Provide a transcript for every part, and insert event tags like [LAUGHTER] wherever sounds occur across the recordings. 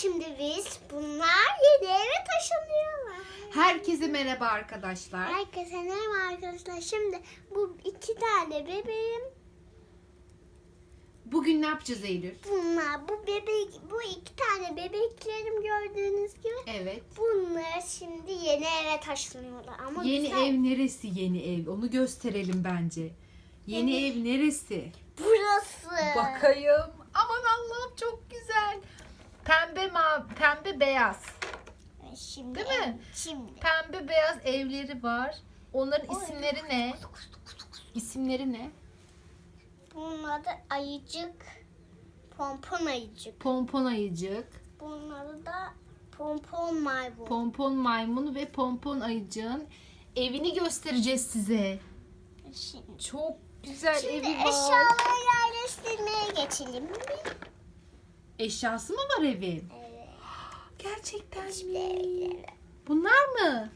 Şimdi biz bunlar yeni eve taşınıyorlar. Herkese merhaba arkadaşlar. Herkese merhaba arkadaşlar. Şimdi bu iki tane bebeğim. Bugün ne yapacağız Eylül? Bunlar bu bebek bu iki tane bebeklerim gördüğünüz gibi. Evet. Bunlar şimdi yeni eve taşınıyorlar ama Yeni güzel. ev neresi yeni ev? Onu gösterelim bence. Yeni ev neresi? burası. Bakayım. Aman Allah'ım çok güzel. Pembe ma pembe beyaz. Şimdi Değil mi? Şimdi Pembe beyaz evleri var. Onların Oy. isimleri ne? İsimleri ne? bunun adı ayıcık. Pompon ayıcık. Pompon ayıcık, Bunun adı da pompon maymun. pompon maymun ve pompon ayıcığın evini göstereceğiz size. Şimdi, Çok güzel şimdi evi var. eşyaları yerleştirmeye geçelim mi? Eşyası mı var evin? Evet. Gerçekten mi? Bunlar mı?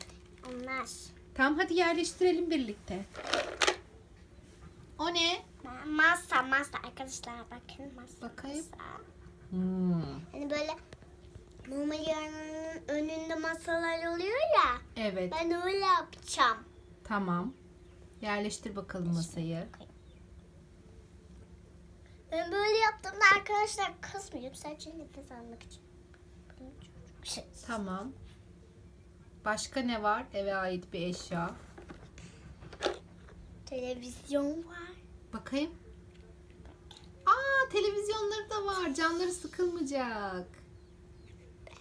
Onlar. Tamam hadi yerleştirelim birlikte. O ne? Masa masa arkadaşlar bakın masa. Bakayım. Masa. Hmm. Hani böyle mumyaların önünde masalar oluyor ya. Evet Ben öyle yapacağım. tamam. Yerleştir bakalım masayı. Ben böyle yaptığımda arkadaşlar kızmıyorum. Sadece nefes almak için. Şey, Tamam. Başka ne var? Eve ait bir eşya. Televizyon var. Bakayım. Aa televizyonları da var. Canları sıkılmayacak.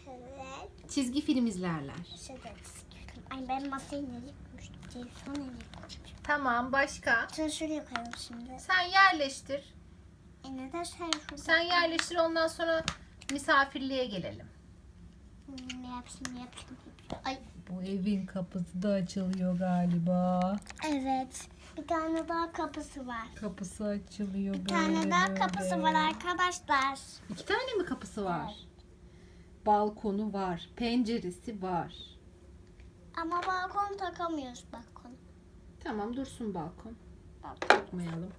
Evet. Çizgi film izlerler. Şurada sıkıyorum. Ay ben masayı nereye koymuştum? Televizyon nereye koymuştum? Tamam başka. Şunu şuraya koyalım şimdi. Sen yerleştir. Sen şurada? Sen yerleştir ondan sonra misafirliğe gelelim. Hmm, yapsın yapsın. Ay Bu evin kapısı da açılıyor galiba. evet. Bir tane daha kapısı var. Kapısı açılıyor Bir tane daha kapısı var arkadaşlar. İki tane mi kapısı var? Evet. Balkonu var. Penceresi var. Ama balkon takamıyoruz balkon. Tamam dursun balkon. Balkon. Takmayalım.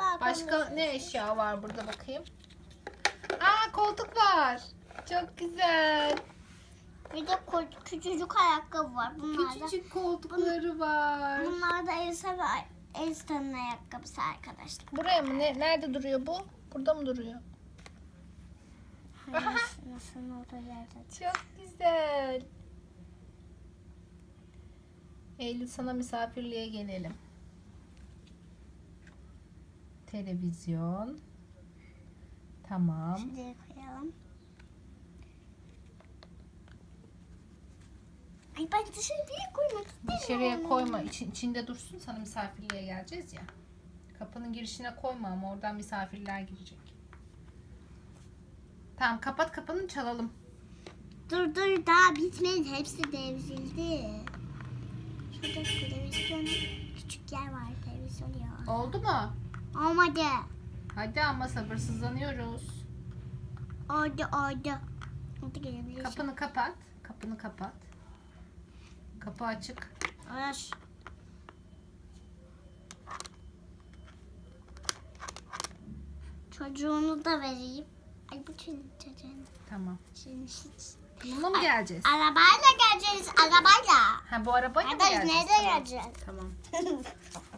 Balkon Başka ne eşya var burada bakayım? Aa koltuk var. Çok güzel. Bir de ko- küçücük ayakkabı var. Bunlar Küçücük koltukları var. bunlar da Elsa ve Elsa'nın ayakkabısı arkadaşlar. Buraya mı? Ne, nerede duruyor bu? Burada mı duruyor? [LAUGHS] Nasıl, nasıl olduğu yerde. Çok güzel. Eylül sana misafirliğe gelelim. Televizyon. Tamam. Şuraya koyalım. Ay ben dışarıya koymak istemiyorum. Dışarıya koyma. İçin, içinde dursun. Sana misafirliğe geleceğiz ya. Kapının girişine koyma ama oradan misafirler girecek. Tamam kapat kapını çalalım. Dur dur daha bitmedi. Hepsi devrildi. Şurada televizyon küçük yer var televizyon ya. Oldu mu? Olmadı. Hadi ama sabırsızlanıyoruz. Oldu oldu. Hadi. Kapını kapat. Kapını kapat. Kapı açık. Uğraş. Çocuğunu da vereyim. Ay bu senin çocuğun. Tamam. Şimdi hiç. Bununla mı geleceğiz? Arabayla geleceğiz. Arabayla. Ha bu arabayla mı Kardeş geleceğiz? nereye Tamam. geleceğiz? Tamam.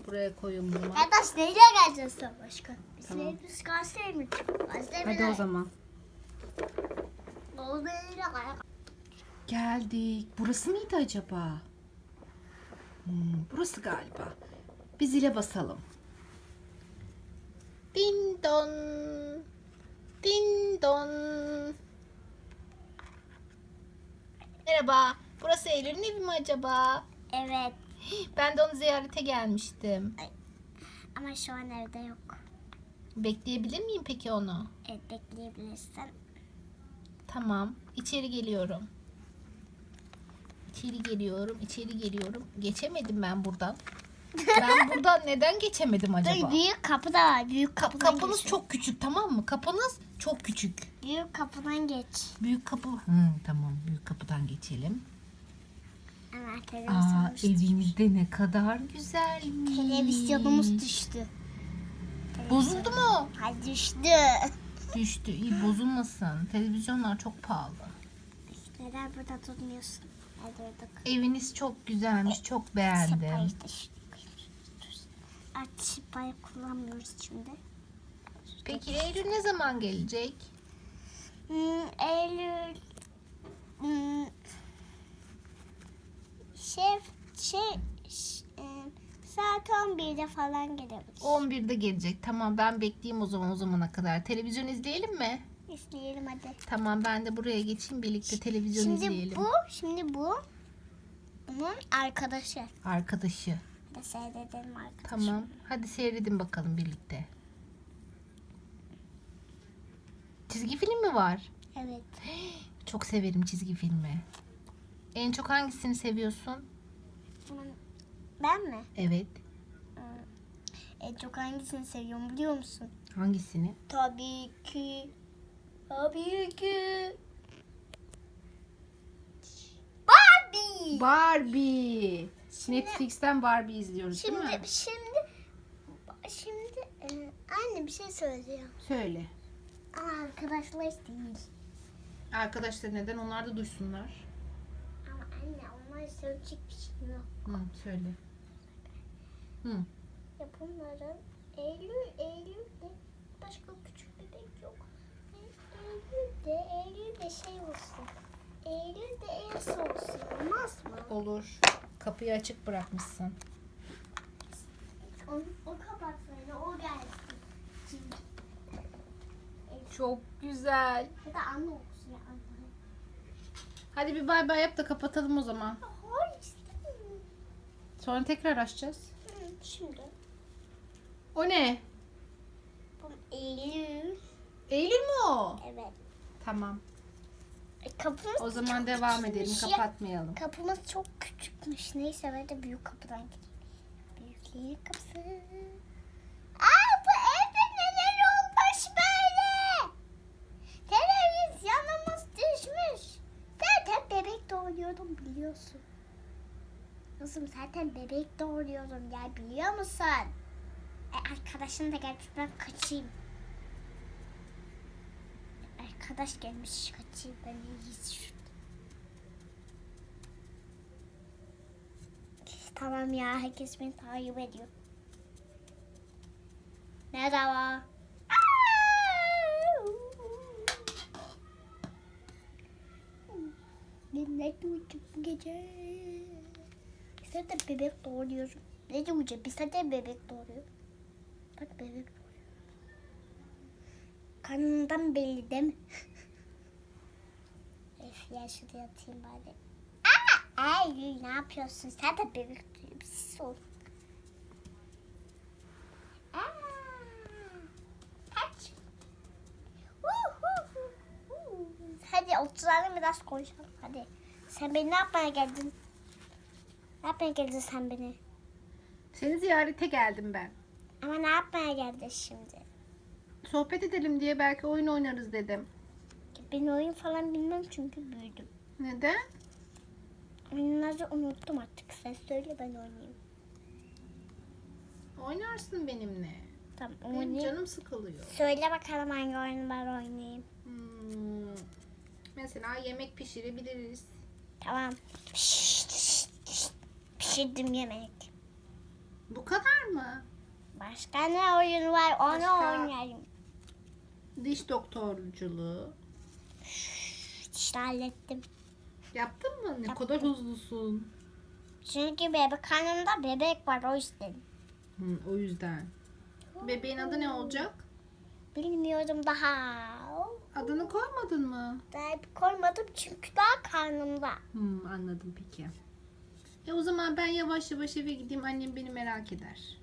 Buraya koyun bunu. Kardeş nereye geleceğiz sen başka? Biz Tamam. tamam. biz mi? Kayseri Hadi o zaman. Geldik. Burası mıydı acaba? Hmm, burası galiba. Bir zile basalım. Din don. Din don. Merhaba. Burası Eylül'ün evi mi acaba? Evet. Ben de onu ziyarete gelmiştim. Ama şu an evde yok. Bekleyebilir miyim peki onu? Evet bekleyebilirsin. Tamam. İçeri geliyorum. İçeri geliyorum, içeri geliyorum. Geçemedim ben buradan. Ben [LAUGHS] buradan neden geçemedim acaba? Dur, büyük kapı da var. Büyük Ka- kapıdan kapınız çok küçük tamam mı? Kapınız çok küçük. Büyük kapıdan geç. Büyük kapı. Hı, tamam büyük kapıdan geçelim. Ama Aa evinizde ne kadar güzelmiş. televizyonumuz düştü. Bozuldu mu? Ay düştü. Düştü. İyi bozulmasın. Televizyonlar çok pahalı. Neden burada durmuyorsun? Hadi durduk. Eviniz çok güzelmiş. Çok beğendim. Da şu- Artık sıpayı kullanmıyoruz şimdi. Peki Eylül ne zaman gelecek? Hmm, Eylül hmm, şef şey saat 11'de falan gelebilir. 11'de gelecek. Tamam ben bekleyeyim o zaman o zamana kadar. Televizyon izleyelim mi? İzleyelim hadi. Tamam ben de buraya geçeyim birlikte televizyon Şimdi izleyelim. bu, şimdi bu bunun arkadaşı. Arkadaşı. Hadi seyredelim arkadaşı. Tamam. Hadi seyredin bakalım birlikte. Çizgi film mi var? Evet. [GASPS] Çok severim çizgi filmi. En çok hangisini seviyorsun? Ben mi? Evet. En çok hangisini seviyorum biliyor musun? Hangisini? Tabii ki. Tabii ki. Barbie. Barbie. Netflix'ten Barbie izliyoruz değil mi? Şimdi şimdi şimdi e, anne bir şey söyleyeceğim. Söyle. Arkadaşlar değil. Arkadaşlar neden? Onlar da duysunlar. Ama anne onlar söyleyecek bir şey yok. Hı, söyle. Hı. Ya bunların Eylül Eylül'de başka küçük bebek yok. Eylül'de Eylül'de şey olsun. Eylül'de Elsa olsun. Olmaz mı? Olur. Kapıyı açık bırakmışsın. O, o kapatsaydı o gelsin. Çünkü Çok güzel. ya da anne olsun ya anne. Hadi bir bay bay yap da kapatalım o zaman. Hayır istemiyorum. Sonra tekrar açacağız. Hı, Şimdi O ne? bu Eylül. Eylül mü o? Evet. Tamam. E, Kapımız O zaman çok devam edelim. küçükmüş ya. Kapatmayalım. Kapımız çok küçükmüş. Neyse ben de büyük kapıdan gideyim. Büyüklerin kapısı. Aa bu evde neler olmuş böyle? Televizyonumuz düşmüş. Zaten bebek doğuruyordum biliyorsun. Kızım zaten bebek doğuruyordum ya biliyor musun? E, arkadaşım da gelmiş ben kaçayım. Arkadaş gelmiş kaçayım ben şurada. Tamam ya herkes beni takip ediyor. Merhaba. Minnet uyuduk bu gece. Biz de bebek doğuruyorum. Ne diyeceğim? Biz de bebek doğuruyor. Bak bebek doğuruyor. Karnından belli değil mi? [LAUGHS] Öf ya şuraya atayım bari. Aa! Ay ne yapıyorsun? Sen de bebek doğuruyor. Bir şey ol. Hadi oturalım biraz konuşalım. Hadi. Sen beni ne yapmaya geldin? Ne yapmaya geldin sen beni? Seni ziyarete geldim ben. Ama ne yapmaya geldin şimdi? Sohbet edelim diye belki oyun oynarız dedim. Ben oyun falan bilmem çünkü büyüdüm. Neden? Oyunları unuttum artık. Sen söyle ben oynayayım. Oynarsın benimle. Tamam Benim oynayayım. canım sıkılıyor. Söyle bakalım hangi oyunlar oynayayım. Hmm, Mesela yemek pişirebiliriz. Tamam. Pişt, pişt, pişt. Pişirdim yemek. Bu kadar mı? Başka ne oyun var onu Başka? oynayayım. Diş doktorculuğu. İşte hallettim. Yaptın mı? Ne Yaptım. kadar hızlısın. Çünkü bebek karnımda bebek var o yüzden. Hı, o yüzden. Bebeğin adı ne olacak? Bilmiyorum daha. Adını koymadın mı? Daha koymadım çünkü daha karnımda. Hmm, anladım peki. E o zaman ben yavaş yavaş eve gideyim. Annem beni merak eder.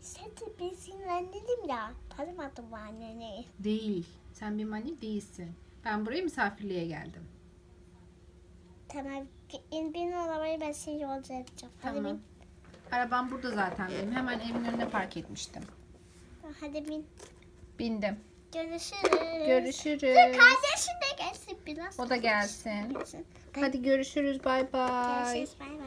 Sen de ben senin annenim ya. Tanımadım bu anneni. Değil. Sen benim annem değilsin. Ben buraya misafirliğe geldim. Tamam. In bin arabayı ben seni yolcu edeceğim. Hadi Tamam. bin. Arabam burada zaten benim. Hemen evin önüne park etmiştim. Hadi bin. Bindim. Görüşürüz. Görüşürüz. Dur kardeşin de gelsin biraz. O da gelsin. Gelsin. Hadi görüşürüz. Bay bay. Görüşürüz. Bay bay.